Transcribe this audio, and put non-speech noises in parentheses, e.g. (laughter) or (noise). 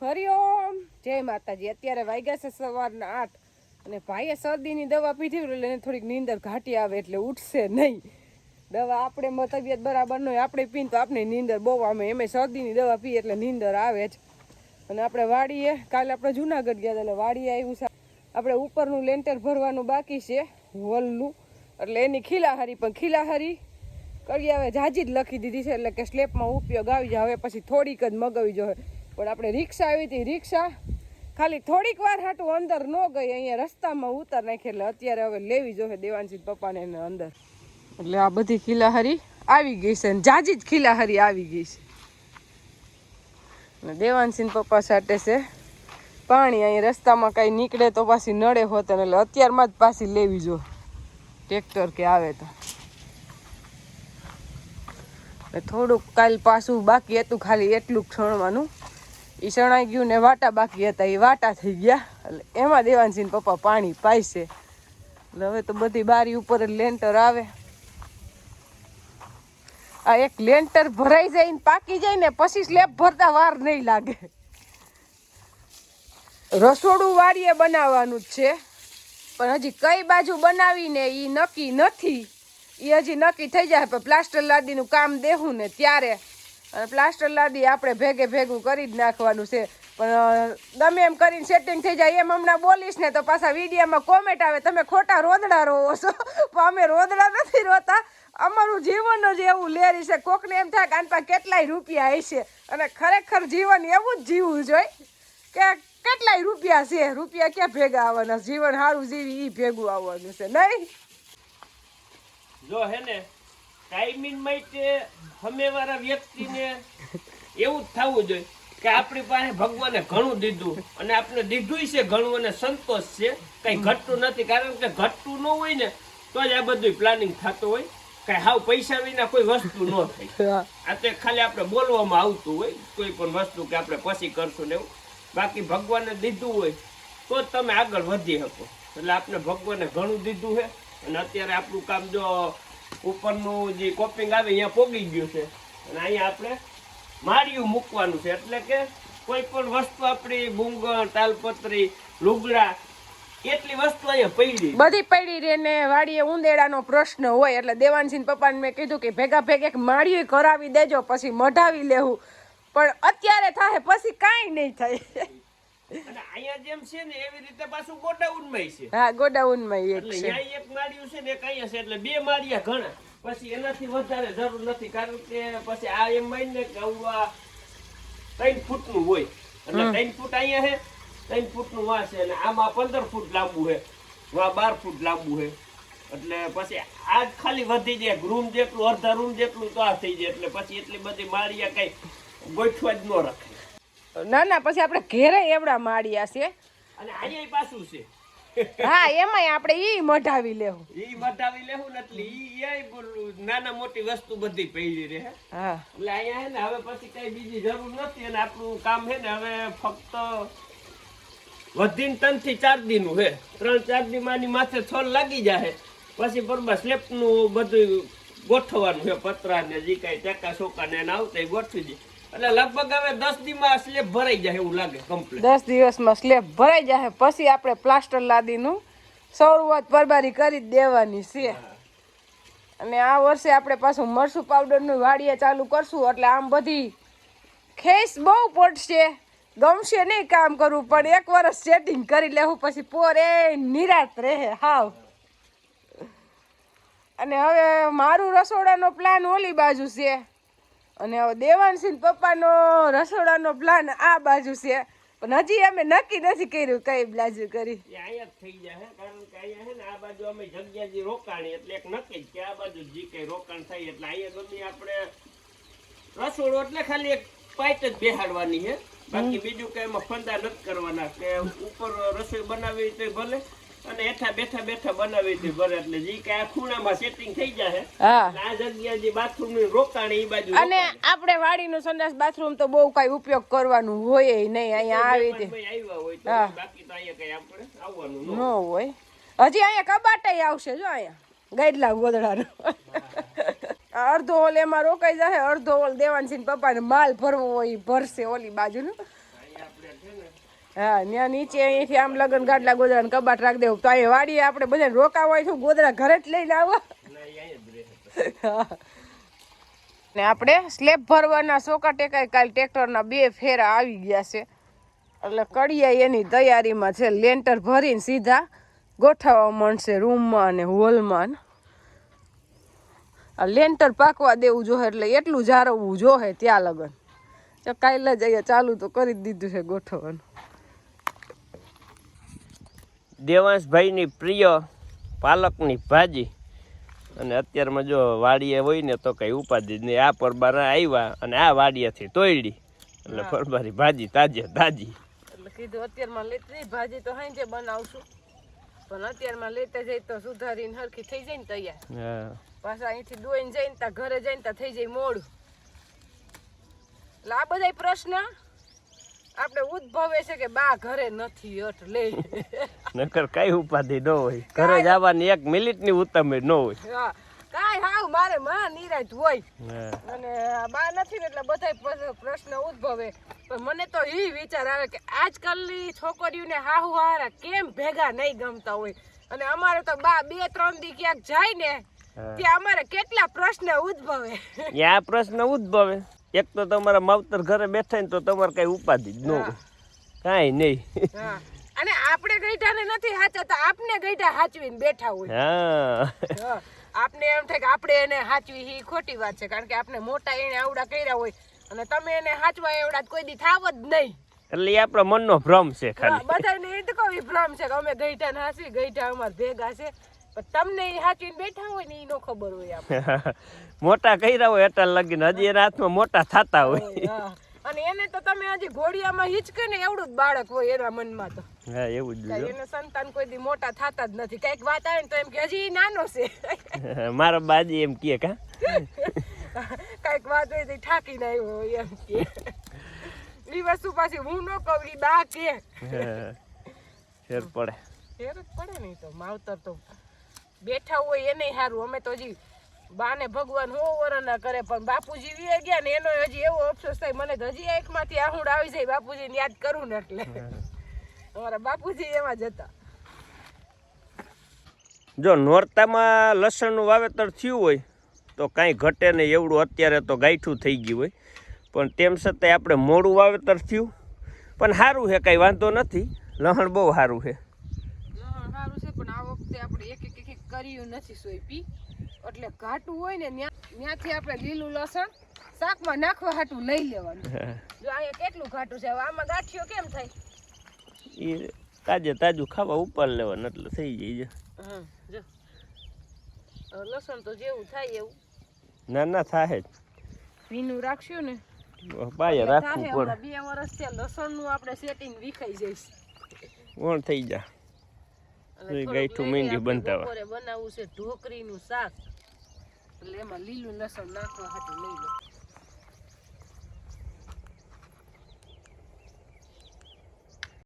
હરિઓમ જય માતાજી. અત્યારે વાગ્યા છે સવારના આઠ અને ભાઈએ શરદીની દવા પીધી એટલે એને થોડીક નીંદર ઘાટી આવે એટલે ઉઠશે નહીં. દવા આપણે તબિયત બરાબર ન હોય, આપણે પીને તો આપણે નીંદર બહુ આમે. એમ શરદીની દવા પીએ એટલે નીંદર આવે જ. અને આપણે વાડીએ, કાલે આપણે જુનાગઢ ગયા એટલે વાડીએ આવ્યું છે. આપણે ઉપરનું લેન્ટર ભરવાનું બાકી છે, હોલનું. એટલે એની ખીલાહારી પણ ખીલાહારી કરી હવે જાજી જ લખી દીધી છે એટલે કે સ્લેપમાં ઉપયોગ આવી જાય. હવે પછી થોડીક જ મગાવી જોઈએ પણ આપણે રિક્ષા આવી હતી, રિક્ષા. ખાલી થોડીક વાર હાટું અંદર ન ગઈ, અહીંયા રસ્તામાં ઉતાર નાખી, એટલે અત્યારે હવે લેવી જોઈએ દેવાનસિંહ પપ્પાને એને અંદર. એટલે આ બધી ખિલાહારી આવી ગઈ છે જાજી જ ખિલાહારી આવી ગઈ છે. અને દેવાનસિંહ પપ્પા સાથે છે, પાણી અહીં રસ્તામાં કાંઈ નીકળે તો પાછી નડે હોત એટલે અત્યારમાં જ પાછી લેવી જો. ટ્રેક્ટર કે આવે તો. થોડુંક કાલ પાછું બાકી હતું, ખાલી એટલું જ છણવાનું એ શણાઈ ગયું ને વાટા બાકી હતા એ વાટા થઈ ગયા. એટલે એમાં દેવાનસિંહ પપ્પા પાણી પાઈશે એટલે હવે તો બધી બારી ઉપર જ લેન્ટર આવે. આ એક લેન્ટર ભરાઈ જાય ને પાકી જાય ને પછી સ્લેબ ભરતા વાર નહીં લાગે. રસોડું વાડીએ બનાવવાનું જ છે. પણ હજી કઈ બાજુ બનાવીને એ નક્કી નથી. એ હજી નક્કી થઈ જાય, પણ પ્લાસ્ટર લાદીનું કામ દેવું ને ત્યારે અને પ્લાસ્ટર લાદી આપણે ભેગે ભેગું કરી જ નાખવાનું છે. પણ ગમે એમ કરીને સેટિંગ થઈ જાય, એમ હમણાં બોલીશ ને તો પાછા વિડીયામાં કોમેન્ટ આવે, તમે ખોટા રોદડા રોવો છો. (laughs) પણ અમે રોદડા નથી રોતા. અમારું જીવન જ એવું લેરી છે. કોકને એમ થાય કે આનપા કેટલાય રૂપિયા હશે. અને ખરેખર જીવન એવું જ જીવવું જોઈએ કે કેટલાય રૂપિયા છે. રૂપિયા ક્યાં ભેગા આવવાના? જીવન સારું જીવી એ ભેગું આવવાનું છે. નહીં? જો હે ને ટાઈમિંગ માટે હમેવાળા વ્યક્તિને એવું જ થવું જોઈએ કે આપણી પાસે ભગવાને ઘણું દીધું અને આપણે દીધું છે ઘણું અને સંતોષ છે. કઈ ઘટતું નથી. કારણ કે ઘટતું ન હોય ને, તો જ આ બધું પ્લાનિંગ થતું હોય. કઈ હાવ પૈસા વિના કોઈ વસ્તુ ન થાય આ તો ખાલી આપણે બોલવામાં આવતું હોય, કોઈ પણ વસ્તુ કે આપણે પછી કરશું ને એવું. બાકી ભગવાને દીધું હોય, તો તમે આગળ વધી શકો. એટલે આપણે ભગવાને ઘણું દીધું છે. અને અત્યારે આપણું કામ જો ઉપરનું જે કોપિંગ આવે, અહીંયા પોગી ગયું છે. અને અહીંયા આપણે માળિયું મૂકવાનું છે. એટલે કે કોઈ પણ વસ્તુ આપણી ભૂંગણ તાલપત્રી, લુગડા, એટલી વસ્તુ અહીંયા પડી. બધી પડી રે ને વાડીએ ઉંદેડાનો પ્રશ્ન હોય, એટલે દેવાનસિંહ પપ્પાને મેં કીધું કે ભેગા ભેગા એક માળીએ કરાવી દેજો, પછી મઢાવી લેવું. પણ અત્યારે થાય પછી કાંઈ નહીં થાય. અને અહીંયા જેમ છે ને એવી રીતે પાછું ગોડાઉનમાં છે. હા ગોડાઉનમાં એક છે. અહીંયા એક માળિયું છે ને એક અહીંયા છે એટલે બે માળિયા ઘણા. પછી એનાથી વધારે જરૂર નથી કારણ કે પછી આ એમ માની કે આવું આ ત્રણ ફૂટનું હોય. એટલે ત્રણ ફૂટ અહીંયા છે ત્રણ ફૂટનું વાં છે અને આમાં પંદર ફૂટ લાંબુ છે વાં બાર ફૂટ લાંબુ છે. એટલે પછી આ ખાલી વધી જાય રૂમ જેટલું અડધા રૂમ જેટલું તો આ થઈ જાય. એટલે પછી એટલી બધી માળિયા કઈ ગોઠવા જ ન રાખે. ના ના પછી આપણે ઘેરે એવડા માડ્યા છે. અને અહીંયા પાછું છે. હા એમાંય આપણે ઈ મઢાવી લેવું. ઈ મઢાવી લેવું ને એટલે ઈ ઈ બોલું નાના મોટી વસ્તુ બધી પડી રહે. હા. એટલે અહીંયા હે ને હવે પછી કઈ બીજી જરૂર નથી અને આપણું કામ હે ને હવે ફક્ત વધીને ત્રણથી ચાર દિનનું છે ત્રણ ચાર દી માની માથે છોલ લાગી જાય પછી બરોબર સ્લેપનું બધું ગોઠવવાનું છે પતરા ને જે કઈ ટેકા સોકા ને આવતા ગોઠવી દે. એટલે લગભગ હવે દસ દી સ્લેબ ભરાઈ જાય એવું લાગે કમ્પ્લીટ દસ દિવસમાં સ્લેબ ભરાઈ જાય પછી આપણે પ્લાસ્ટર લાદીનું શરૂઆત પરબારી કરી દેવાની છે. અને આ વર્ષે આપણે પાછું મરસું પાવડરનું વાડીએ ચાલુ કરશું એટલે આમ બધી ખેસ બહુ પડશે. ગમશે નહીં કામ કરવું પણ એક વર્ષ સેટિંગ કરી લેવું પછી પોર નિરાત રહે હાવ. અને હવે મારું રસોડાનો પ્લાન ઓલી બાજુ છે. અને હવે દેવાનસિંહ પપ્પાનો રસોડાનો પ્લાન આ બાજુ છે. પણ હજી અમે નક્કી નથી કર્યું કઈ બાજુ કરી. એ અહીંયા થઈ જાય કારણ કે અહીંયા છે ને આ બાજુ અમે જગ્યા જે રોકાણી એટલે એક નક્કી જ કે આ બાજુ જે કઈ રોકાણ થાય એટલે અહીંયા ગમે આપણે રસોડો એટલે ખાલી એક પાઇટ જ બેહાડવાની છે બાકી બીજું કઈ એમાં ફંદા નથી કરવાના કે ઉપર રસોઈ બનાવી તો ભલે. અને એઠા બેઠા બેઠા બનાવી તો ભલે એટલે જી કે આ ખૂણામાં સેટિંગ થઈ હા. આ જગ્યા જે બાથરૂમની રોકાણ એ બાજુ અને આપણે વાડીનું સંડાસ બાથરૂમ તો બહુ કઈ ઉપયોગ કરવાનું હોય નહીં અહીંયા આવી રીતે. આવ્યા હોય તો. બાકી તો અહીંયા કઈ આપણે આવવાનું ન ન હોય. હજી અહીંયા કબાટય આવશે જો અહીંયા. ગાઈડલા ગોદડાનો. અડધો હોલ એમાં રોકાઈ જશે અડધો હોલ દેવાનસિંહ પપ્પાને માલ ભરવો હોય ભરશે ઓલી બાજુનું. હા, ત્યાં નીચે અહીંથી આમ લગન ગાડલા ગોદરા કબાટ રાખી દેવું. તો અહીં વાડીએ આપણે બધા રોકા હોય તો ગોદરા ઘરે જ લઈને આવો. ના આપણે સ્લેબ ભરવાના સોકા ટેકાય કાલ ટ્રેક્ટરના બે ફેરા આવી ગયા છે. એટલે કડિયા એની તૈયારીમાં છે, લેન્ટર ભરીને સીધા ગોઠવવા મળશે રૂમમાં અને હોલમાં. આ લેન્ટર પાકવા દેવું જોહે એટલે એટલું જાળવવું જોહે ત્યાં લગન. કાલે જ અહીંયા ચાલુ તો કરી જ દીધું છે ગોઠવવાનું. દેવાંશભાઈની પ્રિય પાલકની ભાજી. અને અત્યારમાં જો વાડીએ હોય ને તો કંઈ ઉપાધિ નહીં. આ પરબારા આવ્યા અને આ વાડીએથી તોયડી. એટલે. પરબારી ભાજી તાજે તાજી. એટલે કીધું અત્યારમાં લેતી ભાજી તો હાંજે બનાવશું. પણ અત્યારમાં લેતા જઈ તો સુધારીને હરખી થઈ જાય ને તૈયાર. હા. પાછા અહીંથી દોઈને જઈને ત્યાં ઘરે જઈને ત્યાં થઈ જાય મોડું. એટલે આ બધા પ્રશ્ન આપણે ઉદ્ભવે છે કે બા ઘરે નથી એટલે નકર કઈ ઉપાધિ ન હોય. ઘરે જવાની એક મિનિટની ઉત્તમે ન હોય. હા. હાવ મારે માં નિરાજ હોય. અને બા નથી ને એટલે બધા પ્રશ્ન ઉદ્ભવે. પણ મને તો એ વિચાર આવે કે આજકાલની છોકરીઓને હાહુ હારા કેમ ભેગા નહીં ગમતા હોય? અને અમારે તો બા બે ત્રણ દી ક્યાંક જાય ને ત્યાં અમારે કેટલા પ્રશ્ન ઉદ્ભવે. ત્યાં આ પ્રશ્ન ઉદ્ભવે. એક તો તમારા માવતર ઘરે બેઠા ને તો તમારે કઈ ઉપાધિ જ ન કાંઈ નહીં. અને આપણે ગઈઢાને નથી હાચતા આપને ગઈઢા હાચવીને બેઠા હોય. હા. આપને એમ થાય કે આપણે એને હાચવી એ ખોટી વાત છે કારણ કે આપણે મોટા એને આવડા કર્યા હોય. અને તમે એને હાચવા એવડા કોઈ દી થાવ જ નહીં. એટલે એ આપણો મનનો ભ્રમ છે ખાલી. બધાને એ તો કહું ભ્રમ છે કે અમે ગઈઢા ને હાચવી ગઈઢા અમાર ભેગા છે. તમને હાચવીને બેઠા હોય ને એ નો ખબર હોય (laughs) મોટા કર્યા હોય એટલા લગીને હજી એના હાથમાં મોટા થતા હોય. અને એને તો તમે હજી ઘોડિયામાં હિચકે ને એવડું જ બાળક હોય એના મનમાં તો. હા એવું જ એને સંતાન કોઈ દી મોટા થતા જ નથી. કંઈક વાત આવે ને તો એમ કે હજી નાનો છે. (laughs) મારો બાજી એમ કહે કા (laughs) કંઈક વાત હોય તો ઠાકી ના આવ્યો હોય એમ કે. ઈ વસ્તુ પાછી હું ન ઈ બા કે. ફેર પડે. ફેર જ પડે ને તો. માવતર તો બેઠા હોય એને સારું અમે તો હજી બાને ભગવાન હો વરના કરે પણ બાપુજી વી ગયા ને એનો હજી એવો અફસોસ થાય. મને તો હજી એકમાંથી આહુડ આવી જાય બાપુજી યાદ કરું ને એટલે. અમારા બાપુજી એમાં જ હતા. જો નોરતામાં લસણનું વાવેતર થયું હોય તો કાંઈ ઘટે નહીં. એવડું અત્યારે તો ગાયઠું થઈ ગયું હોય. પણ તેમ છતાંય આપણે મોડું વાવેતર થયું. પણ સારું છે કાંઈ વાંધો નથી. લહણ બહુ સારું છે. લહણ સારું છે પણ આ વખતે આપણે એક કર્યું નથી સોયપી. એટલે ઘાટું હોય ને ત્યાંથી આપણે લીલું લસણ શાકમાં નાખવા હાટું લઈ લેવાનું. જો અહીંયા કેટલું ઘાટું છે આમાં ગાંઠિયો કેમ થાય? એ તાજે તાજું ખાવા ઉપર લેવાનું એટલે થઈ જાય જો. લસણ તો જેવું થાય એવું. ના ના થાય જ. ભીનું રાખશું ને? એટલે રાખવું બે વર્ષ થયા લસણનું આપણે સેટિંગ વિખાઈ જઈશ. કોણ થઈ જા. ગાંઠું મીંડી આપણે બંધાવા. બનાવવું છે ઢોકરીનું શાક એટલે એમાં લીલું લસણ નાખવા હાટું લઈ લો